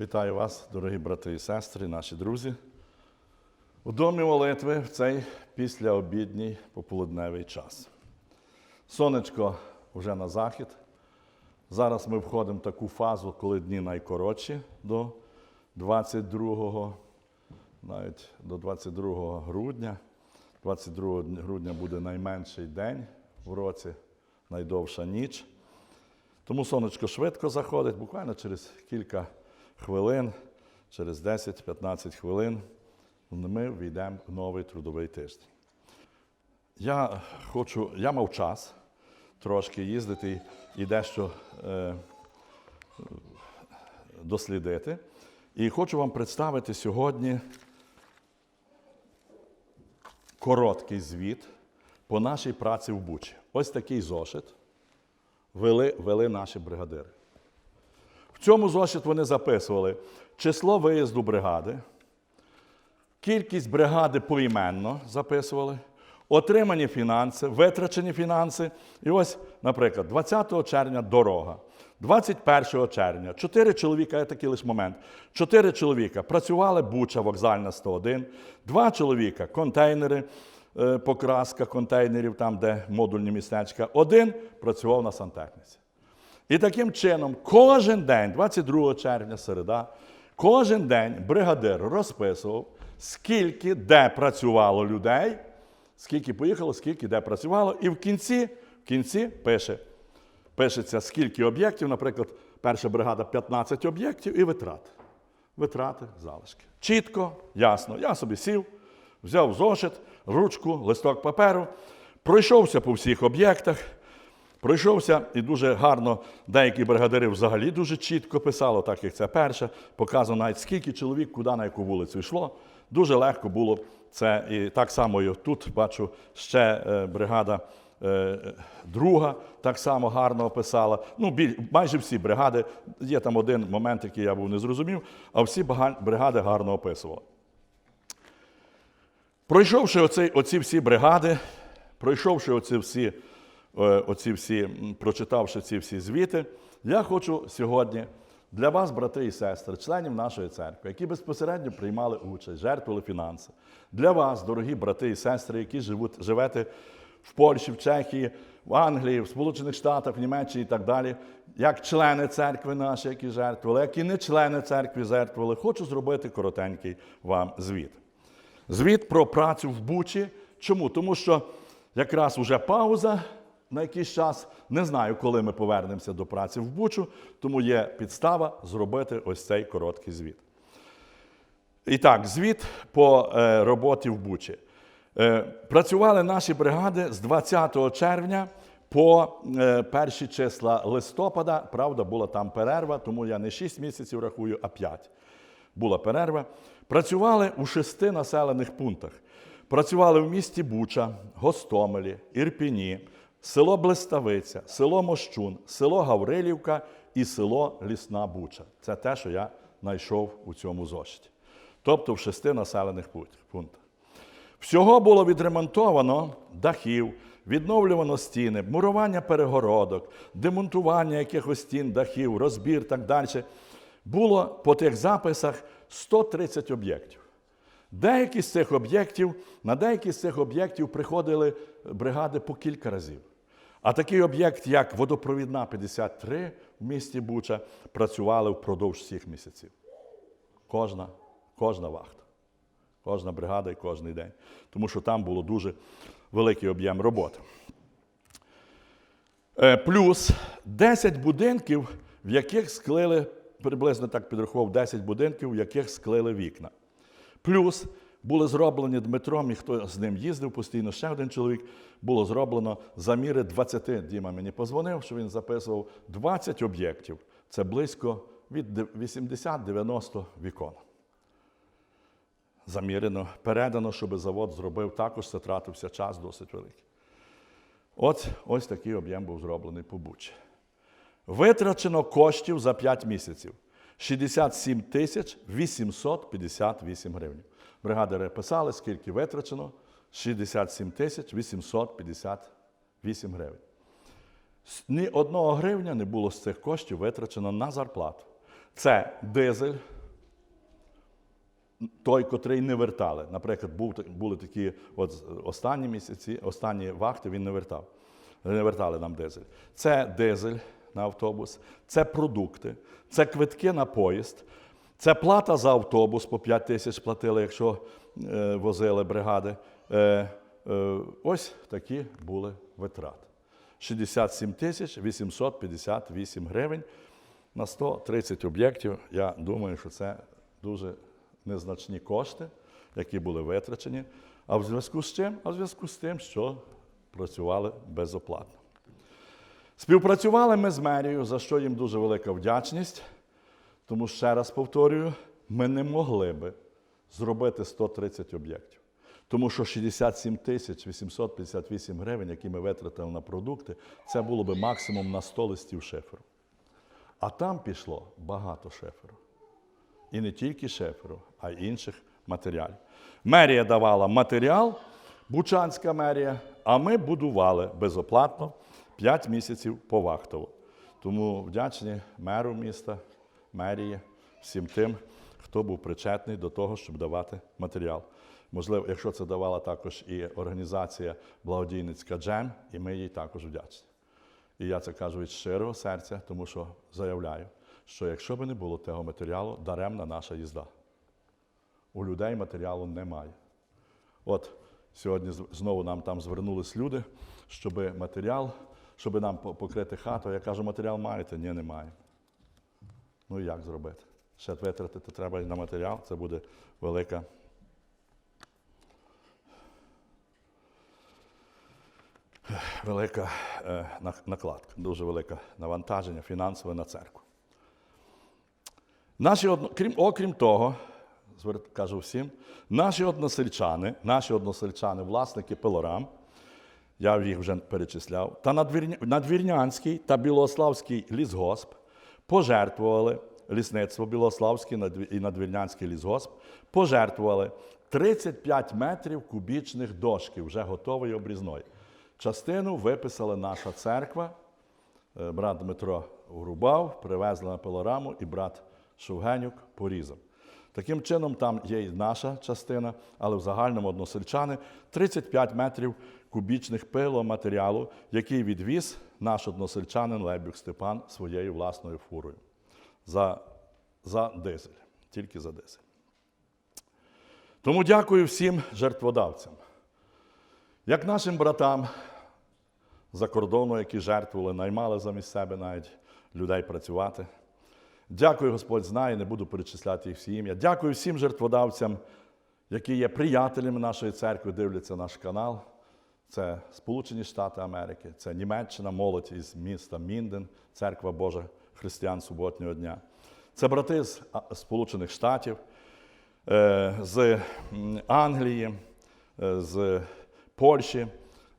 Вітаю вас, дорогі брати і сестри, наші друзі. У домі молитви в цей післяобідній пополудневий час. Сонечко вже на захід. Зараз ми входимо в таку фазу, коли дні найкоротші до 22, навіть до 22 грудня. 22 грудня буде найменший день в році, найдовша ніч. Тому сонечко швидко заходить, буквально через кілька хвилин, через 10-15 хвилин ми війдемо в новий трудовий тиждень. Я хочу, я мав час трошки їздити і дещо е, дослідити. І хочу вам представити сьогодні короткий звіт по нашій праці в Бучі. Ось такий зошит вели, вели наші бригадири. В цьому зошит вони записували число виїзду бригади, кількість бригади поіменно записували, отримані фінанси, витрачені фінанси. І ось, наприклад, 20 червня дорога. 21 червня, чотири чоловіка, є такий лише момент. Чотири чоловіка працювали Буча, вокзальна 101, два чоловіка контейнери, е, покраска контейнерів, там, де модульні містечка. Один працював на сантехніці. І таким чином, кожен день, 22 червня, середа, кожен день бригадир розписував, скільки де працювало людей, скільки поїхало, скільки де працювало, і в кінці, в кінці пише, пишеться, скільки об'єктів, наприклад, перша бригада 15 об'єктів і витрат. Витрати, залишки. Чітко, ясно. Я собі сів, взяв зошит, ручку, листок паперу, пройшовся по всіх об'єктах. Пройшовся і дуже гарно деякі бригадири взагалі дуже чітко писали, так як це перше, показано навіть скільки чоловік, куди на яку вулицю йшло. Дуже легко було це. І так само і тут бачу ще е, бригада е, друга так само гарно описала. Ну, майже всі бригади. Є там один момент, який я був не зрозумів, а всі бригади гарно описували. Пройшовши оці, оці всі бригади, пройшовши оці всі, оці всі, прочитавши ці всі звіти, я хочу сьогодні для вас, брати і сестри, членів нашої церкви, які безпосередньо приймали участь, жертвували фінанси. Для вас, дорогі брати і сестри, які живуть, живете в Польщі, в Чехії, в Англії, в Сполучених Штатах, в Німеччині і так далі, як члени церкви наші, які жертвували, як і не члени церкви жертвували, хочу зробити коротенький вам звіт. Звіт про працю в Бучі. Чому? Тому що якраз уже пауза на якийсь час. Не знаю, коли ми повернемося до праці в Бучу, тому є підстава зробити ось цей короткий звіт. І так, звіт по е, роботі в Бучі. Е, працювали наші бригади з 20 червня по е, перші числа листопада. Правда, була там перерва, тому я не 6 місяців рахую, а 5. Була перерва. Працювали у шести населених пунктах. Працювали в місті Буча, Гостомелі, Ірпіні, село Блиставиця, село Мощун, село Гаврилівка і село Лісна Буча. Це те, що я знайшов у цьому зошиті. Тобто в шести населених пункт- пунктах. Всього було відремонтовано дахів, відновлювано стіни, мурування перегородок, демонтування якихось стін, дахів, розбір так далі. Було по тих записах 130 об'єктів. Деякі з цих об'єктів, на деякі з цих об'єктів приходили бригади по кілька разів. А такий об'єкт, як водопровідна 53 в місті Буча, працювали впродовж всіх місяців. Кожна, кожна вахта, кожна бригада і кожен день. Тому що там було дуже великий об'єм роботи. Е, Плюс 10 будинків, в яких склили, приблизно так підрахував, 10 будинків, в яких склили вікна. Плюс були зроблені Дмитром, і хто з ним їздив постійно, ще один чоловік, було зроблено заміри 20. Діма мені позвонив, що він записував 20 об'єктів. Це близько від 80-90 вікон. Замірено, передано, щоб завод зробив також, це тратився час досить великий. От ось такий об'єм був зроблений по Бучі. Витрачено коштів за 5 місяців 67 тисяч 858 гривень. Бригадири писали, скільки витрачено 67 тисяч 858 гривень. Ні одного гривня не було з цих коштів витрачено на зарплату. Це дизель, той, котрий не вертали. Наприклад, були такі от останні місяці, останні вахти він не вертав. Не вертали нам дизель. Це дизель на автобус, це продукти, це квитки на поїзд, це плата за автобус по 5 тисяч платили, якщо е, возили бригади. Е, е, ось такі були витрати. 67 тисяч 858 гривень на 130 об'єктів. Я думаю, що це дуже незначні кошти, які були витрачені. А в зв'язку з чим? А в зв'язку з тим, що працювали безоплатно. Співпрацювали ми з мерією, за що їм дуже велика вдячність. Тому ще раз повторюю, ми не могли би зробити 130 об'єктів. Тому що 67 тисяч 858 гривень, які ми витратили на продукти, це було би максимум на 100 листів шиферу. А там пішло багато шиферу. І не тільки шиферу, а й інших матеріалів. Мерія давала матеріал, Бучанська мерія, а ми будували безоплатно 5 місяців повахтово. Тому вдячні меру міста, мерії, всім тим, хто був причетний до того, щоб давати матеріал. Можливо, якщо це давала також і організація благодійницька Джем, і ми їй також вдячні. І я це кажу від щирого серця, тому що заявляю, що якщо б не було того матеріалу, даремна наша їзда. У людей матеріалу немає. От сьогодні знову нам там звернулись люди, щоб матеріал, щоб нам покрити хату. Я кажу, матеріал маєте? Ні, немає. Ну і як зробити? Ще витратити треба і на матеріал, це буде велика. Велика е, накладка, дуже велике навантаження фінансове на церкву. Наші крім, окрім того, кажу всім, наші односельчани, наші односельчани, власники пилорам, я їх вже перечисляв, та надвірнянський та Білославський лісгосп пожертвували лісництво Білославський надві- і надвірнянський лісгосп пожертвували 35 метрів кубічних дошки, вже готової обрізної. Частину виписала наша церква, Е, брат Дмитро врубав, привезли на пилораму, і брат Шовгенюк порізав. Таким чином, там є і наша частина, але в загальному односельчани 35 метрів кубічних пиломатеріалу, який відвіз наш односельчанин Лебюк Степан своєю власною фурою за, за дизель, тільки за дизель. Тому дякую всім жертводавцям, як нашим братам за кордону, які жертвували, наймали замість себе навіть людей працювати. Дякую, Господь знає, не буду перечисляти їх всі ім'я. Дякую всім жертводавцям, які є приятелями нашої церкви, дивляться наш канал. Це Сполучені Штати Америки, це Німеччина, молодь із міста Мінден, церква Божа християн суботнього дня. Це брати з Сполучених Штатів, е, з Англії, е, з Польщі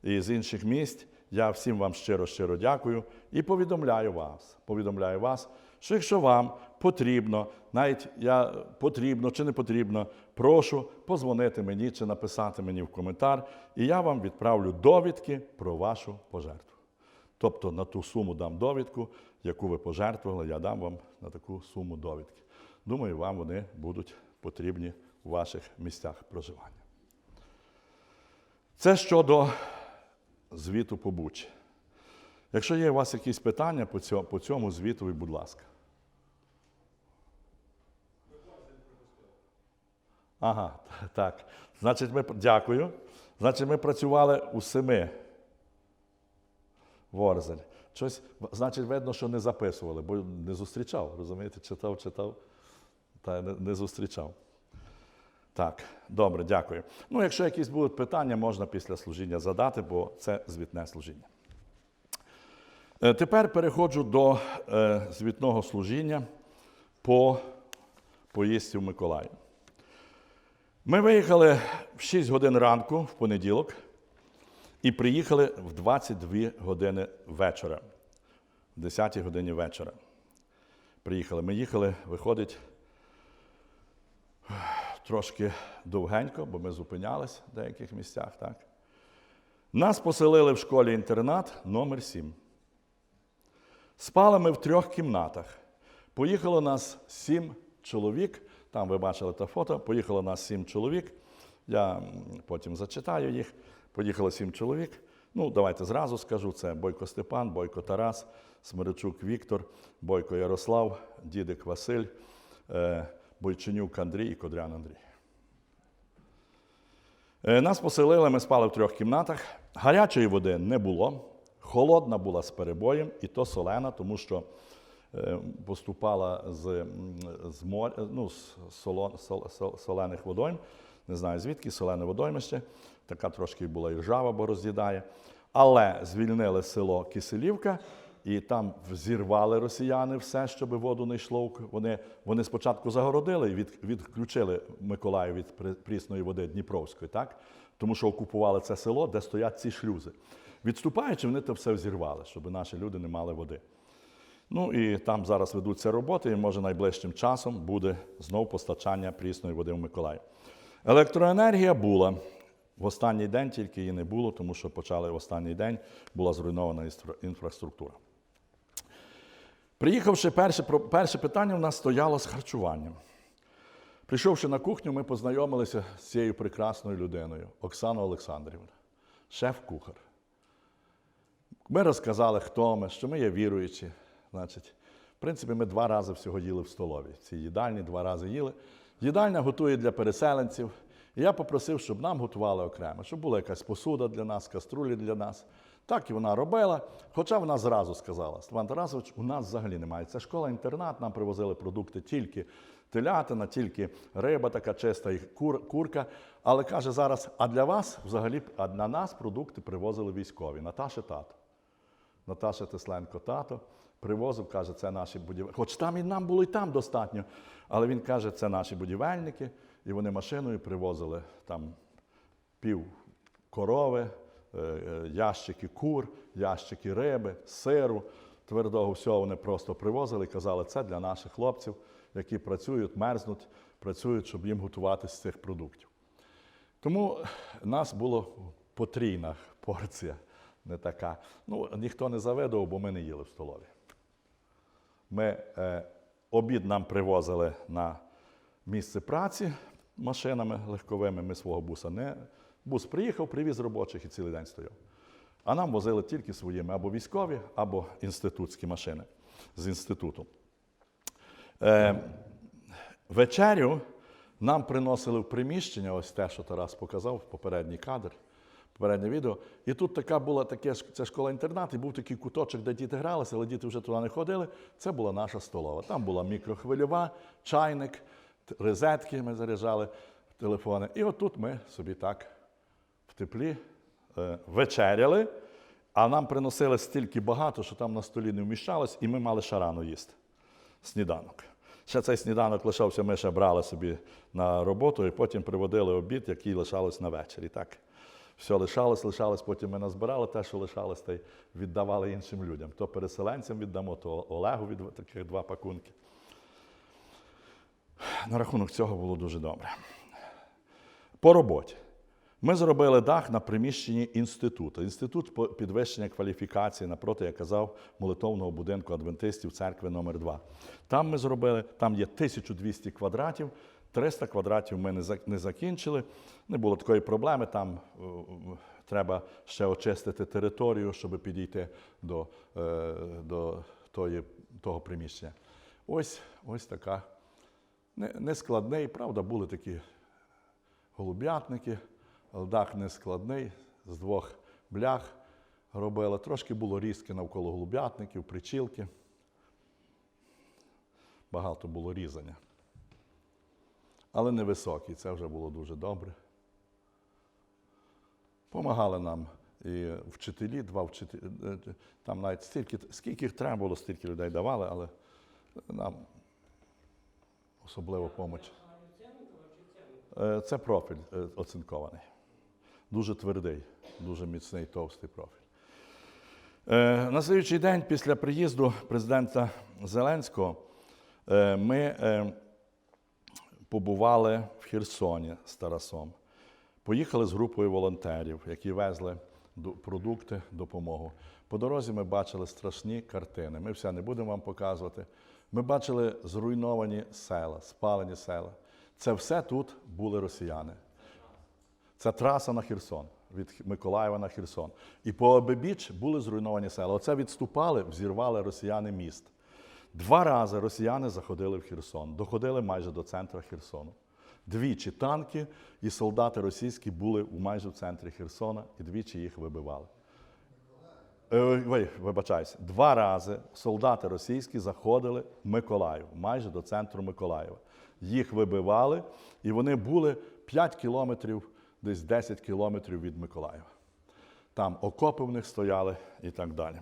і з інших місць. Я всім вам щиро-щиро дякую і повідомляю вас, повідомляю вас, що якщо вам потрібно, навіть я потрібно чи не потрібно, прошу позвонити мені чи написати мені в коментар, і я вам відправлю довідки про вашу пожертву. Тобто на ту суму дам довідку, яку ви пожертвували, я дам вам на таку суму довідки. Думаю, вам вони будуть потрібні у ваших місцях проживання. Це щодо звіту по Бучі. Якщо є у вас якісь питання по цьому, звіту, будь ласка. Ага, так. Значить, ми дякую. Значить, ми працювали у семи. Ворзель. Щось, значить, видно, що не записували, бо не зустрічав. Розумієте, читав, читав, та не, не зустрічав. Так, добре, дякую. Ну, якщо якісь будуть питання, можна після служіння задати, бо це звітне служіння. Е, Тепер переходжу до е, звітного служіння по поїздці в Миколаїв. Ми виїхали в 6 годин ранку в понеділок і приїхали в 22 години вечора, в 10 годині вечора. Приїхали. Ми їхали, виходить, трошки довгенько, бо ми зупинялись в деяких місцях. Так? Нас поселили в школі-інтернат номер 7. Спали ми в трьох кімнатах. Поїхало нас сім чоловік. Там ви бачили те фото. Поїхало нас сім чоловік. Я потім зачитаю їх. Поїхало сім чоловік. Ну, давайте зразу скажу: це Бойко Степан, Бойко Тарас, Смиричук Віктор, Бойко Ярослав, Дідик Василь, е, Бойченюк Андрій і Кодрян Андрій. Е, Нас поселили, ми спали в трьох кімнатах. Гарячої води не було. Холодна була з перебоєм, і то солена, тому що поступала з, з, моря, ну, з солон, сол- сол- солених водойм. Не знаю звідки, солене водоймище. Така трошки була і ржава, бо роз'їдає. Але звільнили село Киселівка, і там зірвали росіяни все, щоб воду не йшло. Вони, вони спочатку загородили і від, відключили Миколаїв від прісної води Дніпровської, так? тому що окупували це село, де стоять ці шлюзи. Відступаючи, вони це все зірвали, щоб наші люди не мали води. Ну і там зараз ведуться роботи, і може найближчим часом буде знов постачання прісної води в Миколаїв. Електроенергія була. В останній день тільки її не було, тому що почали в останній день була зруйнована інфраструктура. Приїхавши, перше, перше питання в нас стояло з харчуванням. Прийшовши на кухню, ми познайомилися з цією прекрасною людиною Оксаною Олександрівною, шеф-кухар. Ми розказали, хто ми, що ми є віруючі. Значить, в принципі, ми два рази всього їли в столові. В цій їдальні два рази їли. Їдальня готує для переселенців. І я попросив, щоб нам готували окремо, щоб була якась посуда для нас, каструлі для нас. Так і вона робила. Хоча вона зразу сказала: Степан Тарасович, у нас взагалі немає. Це школа-інтернат, нам привозили продукти тільки телятина, тільки риба така чиста і кур, курка. Але каже зараз: а для вас взагалі а на нас продукти привозили військові. Наташа тато. Наташа Тесленко тато привозив, каже, це наші будівельники. Хоч там і нам було і там достатньо. Але він каже, це наші будівельники, і вони машиною привозили там пів корови, е, е, ящики кур, ящики риби, сиру, твердого всього вони просто привозили і казали, це для наших хлопців, які працюють, мерзнуть, працюють, щоб їм готувати з цих продуктів. Тому нас було потрійна порція, не така. Ну, ніхто не завидував, бо ми не їли в столові. Ми, е, обід нам привозили на місце праці машинами легковими. Ми свого буса не. Бус приїхав, привіз робочих і цілий день стояв. А нам возили тільки своїми або військові, або інститутські машини з інституту. Е, вечерю нам приносили в приміщення, ось те, що Тарас показав, в попередній кадр, попереднє відео. І тут така була таке, це школа-інтернат, і був такий куточок, де діти гралися, але діти вже туди не ходили. Це була наша столова. Там була мікрохвильова, чайник, розетки ми заряджали телефони. І отут ми собі так в теплі е, вечеряли, а нам приносили стільки багато, що там на столі не вміщалось, і ми мали шарану їсти. Сніданок. Ще цей сніданок лишався, ми ще брали собі на роботу і потім приводили обід, який лишалось на вечері. Так. Все лишалось, лишалось, потім ми назбирали те, що лишалось, та й віддавали іншим людям. То переселенцям віддамо, то Олегу від таких два пакунки. На рахунок цього було дуже добре. По роботі. Ми зробили дах на приміщенні інституту. Інститут підвищення кваліфікації напроти, я казав, молитовного будинку адвентистів церкви номер 2 Там ми зробили, там є 1200 квадратів, 300 квадратів ми не закінчили. Не було такої проблеми. Там е, треба ще очистити територію, щоб підійти до, е, до тої, того приміщення. Ось, ось така не- нескладний, правда, були такі голуб'ятники, дах не складний, з двох блях робили. Трошки було різки навколо голуб'ятників, причілки. Багато було різання. Але невисокий, це вже було дуже добре. Помагали нам і вчителі, два вчителі. е, е, Там навіть стільки, скільки їх треба було, стільки людей давали, але нам особливо допомога. Е, Це профіль оцинкований. Дуже твердий, дуже міцний, товстий профіль. На слідчий день після приїзду президента Зеленського ми побували в Херсоні з Тарасом. Поїхали з групою волонтерів, які везли ду- продукти, допомогу. По дорозі ми бачили страшні картини. Ми все не будемо вам показувати. Ми бачили зруйновані села, спалені села. Це все тут були росіяни. Це траса на Херсон, від Миколаєва на Херсон. І по обабіч були зруйновані села. Оце відступали, взірвали росіяни міст. Два рази росіяни заходили в Херсон, доходили майже до центра Херсону. Двічі танки і солдати російські були майже в центрі Херсона, і двічі їх вибивали. Е, ой, вибачаюсь, два рази солдати російські заходили в Миколаїв, майже до центру Миколаєва. Їх вибивали, і вони були 5 кілометрів, десь 10 кілометрів від Миколаєва. Там окопи в них стояли і так далі.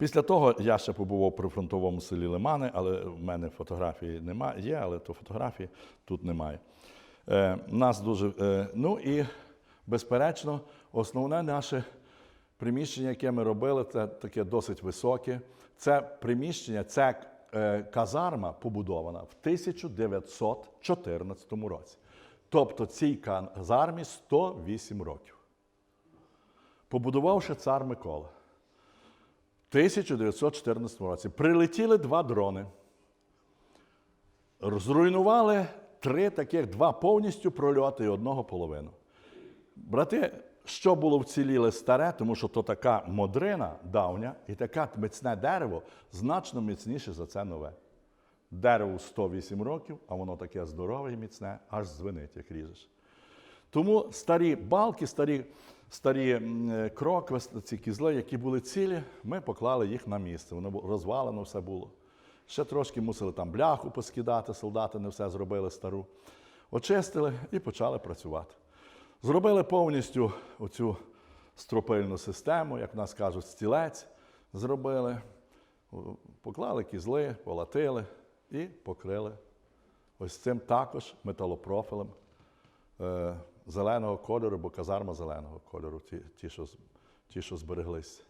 Після того я ще побував при фронтовому селі Лимани, але в мене фотографії немає. Є, але то фотографії тут немає. Е, нас дуже, е, ну і, безперечно, основне наше приміщення, яке ми робили, це таке досить високе. Це приміщення, це е, казарма побудована в 1914 році. Тобто цій казармі 108 років. Побудував ще цар Микола. В 1914 році прилетіли два дрони, зруйнували три таких, два повністю прольоти і одного половину. Брати, що було вціліле старе, тому що то така модрина давня і таке міцне дерево значно міцніше за це нове. Дереву 108 років, а воно таке здорове і міцне, аж звенить, як ріжеш. Тому старі балки, старі, старі крокви, ці кізли, які були цілі, ми поклали їх на місце. Воно розвалено все було. Ще трошки мусили там бляху поскидати, солдати не все зробили стару. Очистили і почали працювати. Зробили повністю оцю стропильну систему, як в нас кажуть, стілець зробили, поклали кізли, полатили і покрили ось цим також металопрофілем е, зеленого кольору, бо казарма зеленого кольору, ті, ті, що, ті, що збереглись.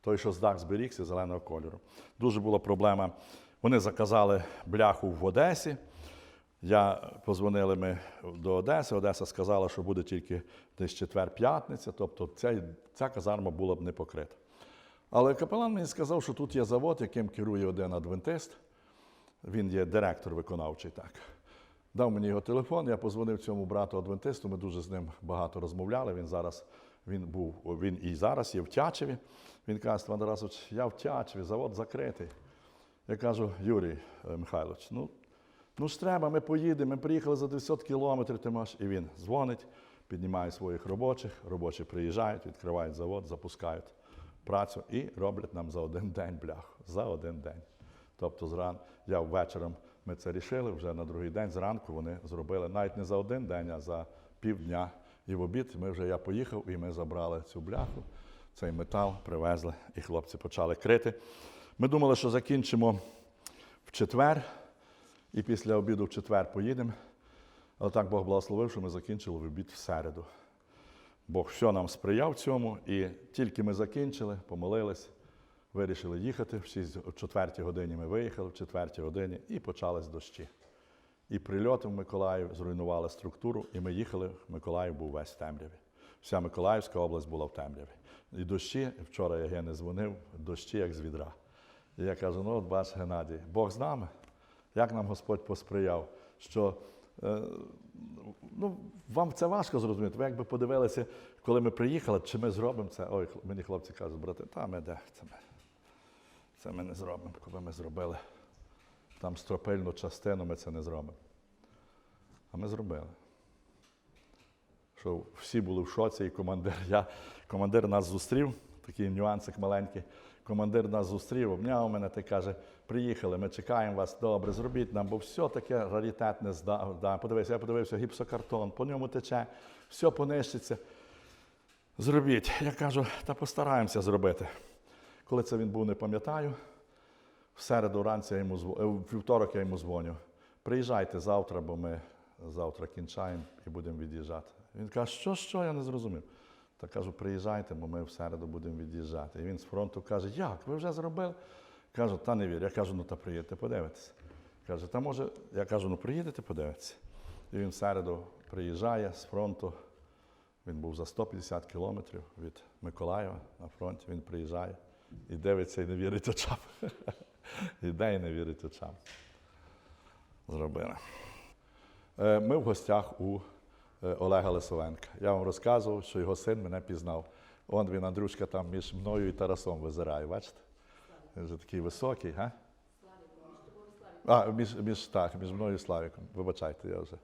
Той, що з дах зберігся, зеленого кольору. Дуже була проблема. Вони заказали бляху в Одесі. Я позвонили ми до Одеси. Одеса сказала, що буде тільки десь четвер-п'ятниця, тобто ця, ця казарма була б не покрита. Але капелан мені сказав, що тут є завод, яким керує один адвентист. Він є директор виконавчий так. Дав мені його телефон, я позвонив цьому брату адвентисту. Ми дуже з ним багато розмовляли. Він зараз він був, він і зараз є в Тячеві. Він каже, Степан Тарасович, я в Тячеві, завод закритий. Я кажу, Юрій е, Михайлович, ну, ну ж треба, ми поїдемо, ми приїхали за 900 кілометрів, ти маєш. І він дзвонить, піднімає своїх робочих, робочі приїжджають, відкривають завод, запускають працю і роблять нам за один день бляху. За один день. Тобто зран, я ввечером ми це рішили, вже на другий день зранку вони зробили навіть не за один день, а за півдня. І в обід ми вже я поїхав, і ми забрали цю бляху, цей метал привезли, і хлопці почали крити. Ми думали, що закінчимо в четвер, і після обіду в четвер поїдемо. Але так Бог благословив, що ми закінчили в обід в середу. Бог все нам сприяв цьому, і тільки ми закінчили, помолились, вирішили їхати. В 6, о 4 годині ми виїхали, в 4 годині, і почались дощі. І прильоти в Миколаїв зруйнували структуру, і ми їхали, Миколаїв був весь в темряві. Вся Миколаївська область була в темряві. І дощі, вчора я Гені дзвонив, дощі як з відра. І я кажу: ну от бач, Геннадій, Бог з нами, як нам Господь посприяв, що е, ну, вам це важко зрозуміти. Ви якби подивилися, коли ми приїхали, чи ми зробимо це. Ой, мені хлопці кажуть, брати, та ми де, це ми, це ми не зробимо. Коли ми зробили там стропильну частину, ми це не зробимо. А ми зробили. Що всі були в шоці, і командир, я, командир нас зустрів, такий нюансик маленький. Командир нас зустрів, обняв мене та каже: приїхали, ми чекаємо вас, добре, зробіть нам, бо все таке раритетне. Да. Подивися, я подивився, гіпсокартон, по ньому тече, все понищиться. Зробіть. Я кажу, та постараємося зробити. Коли це він був, не пам'ятаю. В середу вранці я йому зво- е, вівторок я йому дзвоню. Приїжджайте завтра, бо ми завтра кінчаємо і будемо від'їжджати. Він каже, що, що, я не зрозумів. Та кажу, приїжджайте, бо ми в середу будемо від'їжджати. І він з фронту каже, як, ви вже зробили? Кажу, та не вірю. Я кажу, ну та приїдете, подивитися. Каже, та може, я кажу, ну приїдете, подивитися. І він в середу приїжджає з фронту. Він був за 150 кілометрів від Миколаєва на фронті. Він приїжджає і дивиться і не вірить очам. Ідеї не вірить очам. Зробили. Е, Ми в гостях у е, Олега Лисовенка. Я вам розказував, що його син мене пізнав. Он він, Андрюшка, там між мною і Тарасом визирає, бачите? Він вже такий високий, га? А, між, між, так, між мною і Славіком. Вибачайте, я вже.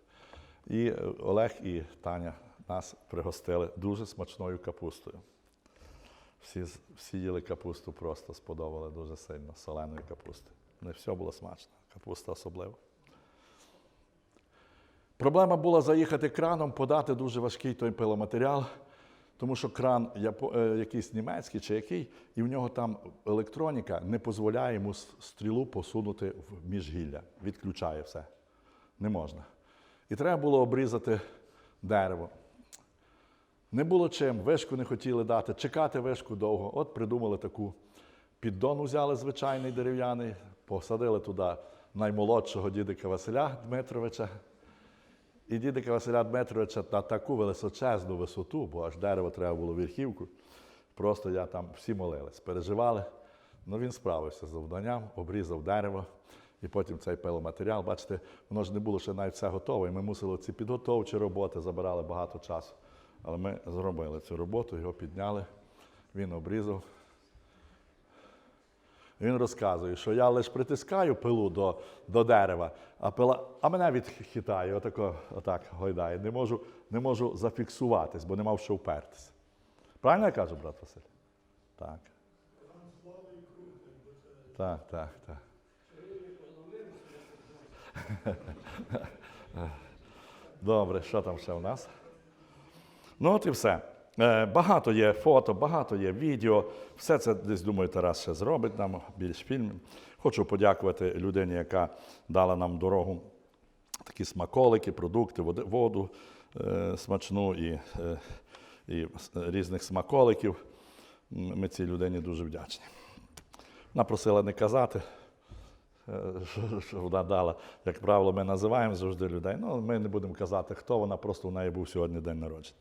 І е, Олег і Таня нас пригостили дуже смачною капустою. Всі, всі їли капусту просто сподобали дуже сильно, соленою капустою. Не все було смачно, капуста особливо. Проблема була заїхати краном, подати дуже важкий той пиломатеріал, тому що кран е, якийсь німецький чи який, і в нього там електроніка не дозволяє йому стрілу посунути в міжгілля, відключає все. Не можна. І треба було обрізати дерево. Не було чим, вишку не хотіли дати, чекати вишку довго. От придумали таку піддон, взяли звичайний дерев'яний, посадили туди наймолодшого дідика Василя Дмитровича. І дідика Василя Дмитровича на таку височезну висоту, бо аж дерево треба було верхівку. Просто я там всі молились, переживали. Ну він справився з завданням, обрізав дерево. І потім цей пиломатеріал, бачите, воно ж не було ще навіть все готове. І ми мусили ці підготовчі роботи, забирали багато часу. Але ми зробили цю роботу, його підняли, він обрізав. Він розказує, що я лише притискаю пилу до, до дерева, а пила, а мене відхитає, отако, отак гойдає. Не можу, не можу зафіксуватись, бо не мав що впертися. Правильно я кажу, брат Василь? Так. Так, так, так. Добре, що там ще у нас? Ну, от і все. Е, Багато є фото, багато є відео. Все це десь, думаю, Тарас ще зробить нам більш фільмів. Хочу подякувати людині, яка дала нам дорогу такі смаколики, продукти, воду е, смачну і, е, і різних смаколиків. Ми цій людині дуже вдячні. Вона просила не казати, що, що вона дала. Як правило, ми називаємо завжди людей. Ну, ми не будемо казати, хто вона, просто у неї був сьогодні день народження.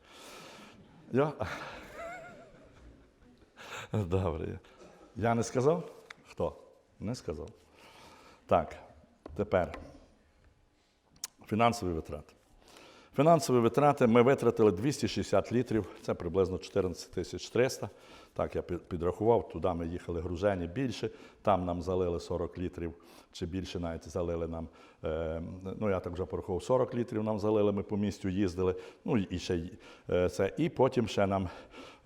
Я... Добре. Я не сказав? Хто? Не сказав. Так, тепер фінансові витрати. Фінансові витрати ми витратили 260 літрів, це приблизно 14 тисяч 300. Так, я підрахував, туди ми їхали гружені більше, там нам залили 40 літрів, чи більше навіть залили нам, е, ну я так вже порахував, 40 літрів нам залили, ми по місту їздили, ну і ще е, це. І потім ще нам,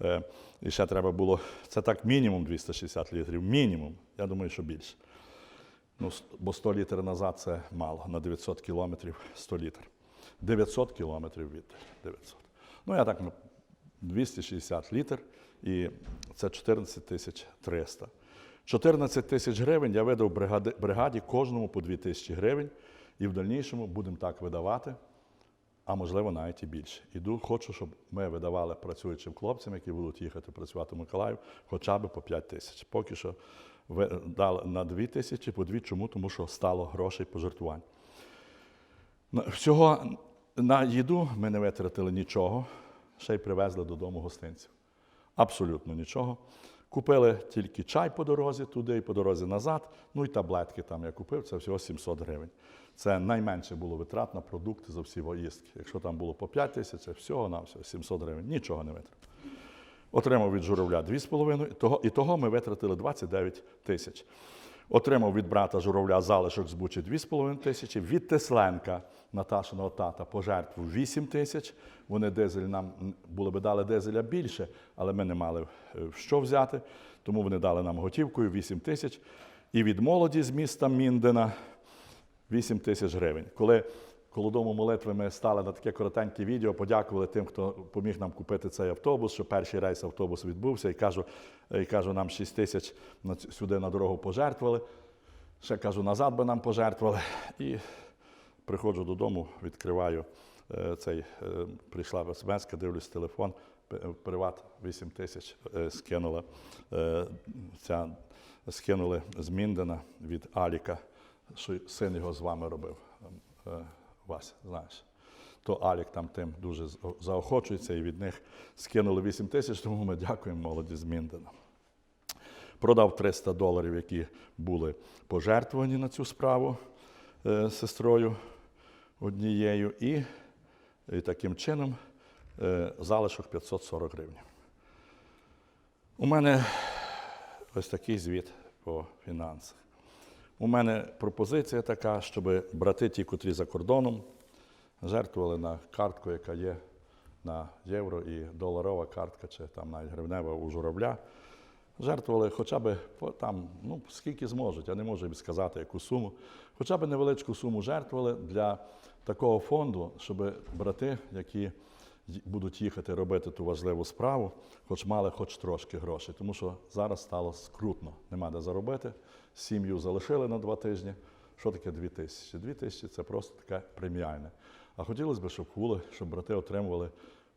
е, і ще треба було, це так мінімум 260 літрів, мінімум, я думаю, що більше. Ну, бо 100 літрів назад це мало, на 900 кілометрів 100 літрів. 900 кілометрів від 900. Ну, я так, ну, 260 літр, і це 14 тисяч 300. 14 тисяч гривень я видав бригаді, бригаді кожному по 2 тисячі гривень, і в дальнішому будемо так видавати, а можливо навіть і більше. Іду, хочу, щоб ми видавали працюючим хлопцям, які будуть їхати працювати в Миколаїв, хоча б по 5 тисяч. Поки що дали на 2 тисячі, по 2 чому? Тому що стало грошей пожертвувань. Всього на їду ми не витратили нічого, ще й привезли додому гостинців. Абсолютно нічого. Купили тільки чай по дорозі туди і по дорозі назад. Ну і таблетки там я купив, це всього 700 гривень. Це найменше було витрат на продукти за всі поїздки. Якщо там було по 5 тисяч, всього на всього 700 гривень. Нічого не витратив. Отримав від журавля 2,5, того, і того ми витратили 29 тисяч. Отримав від брата журавля залишок з Бучі 2,5 тисячі, від Тесленка Наташиного тата пожертву 8 тисяч. Вони дизель нам було би дали дизеля більше, але ми не мали е, що взяти, тому вони дали нам готівкою 8 тисяч. І від молоді з міста Міндена 8 тисяч гривень. Коли коло дому молитви ми стали на таке коротеньке відео, подякували тим, хто поміг нам купити цей автобус, що перший рейс автобусу відбувся, і кажу, і кажу нам 6 тисяч сюди на дорогу пожертвували. Ще кажу, назад би нам пожертвували. І приходжу додому, відкриваю е, цей, е, прийшла смс, дивлюсь телефон, приват 8 тисяч е, скинула ця, скинули з Міндена від Аліка, що син його з вами робив. Е, знаєш. То Алік там тим дуже заохочується, і від них скинули 8 тисяч, тому ми дякуємо молоді з Міндена. продав 300 доларів, які були пожертвовані на цю справу е, сестрою однією, і, і таким чином е, залишок 540 гривень. У мене ось такий звіт по фінансах. У мене пропозиція така, щоб брати ті, котрі за кордоном, жертвували на картку, яка є на євро і доларова картка, чи там навіть гривнева у журавля. Жертвували хоча б там, ну, скільки зможуть, я не можу сказати, яку суму. Хоча б невеличку суму жертвували для такого фонду, щоб брати, які будуть їхати робити ту важливу справу, хоч мали хоч трошки грошей. Тому що зараз стало скрутно, нема де заробити. Сім'ю залишили на два тижні. Що таке дві тисячі? Дві тисячі це просто таке преміальне. А хотілося б, щоб були, щоб брати отримували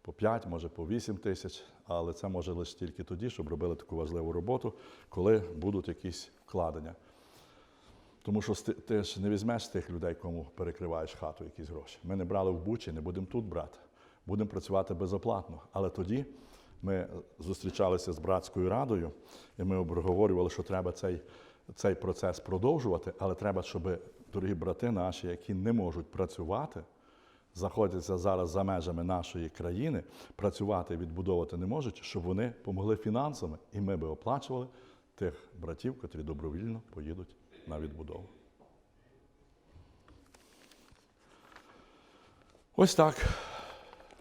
по 5, може по 8 тисяч, але це може лише тільки тоді, щоб робили таку важливу роботу, коли будуть якісь вкладення. Тому що ти ж не візьмеш тих людей, кому перекриваєш хату якісь гроші. Ми не брали в Бучі, не будемо тут брати. Будемо працювати безоплатно. Але тоді ми зустрічалися з братською радою, і ми обговорювали, що треба цей, цей процес продовжувати, але треба, щоб дорогі брати наші, які не можуть працювати, знаходяться зараз за межами нашої країни, працювати і відбудовувати не можуть, щоб вони помогли фінансами, і ми би оплачували тих братів, котрі добровільно поїдуть на відбудову. Ось так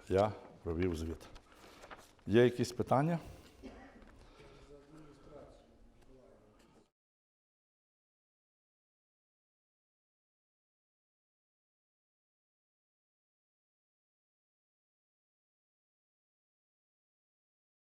я провів звіт. Є якісь питання?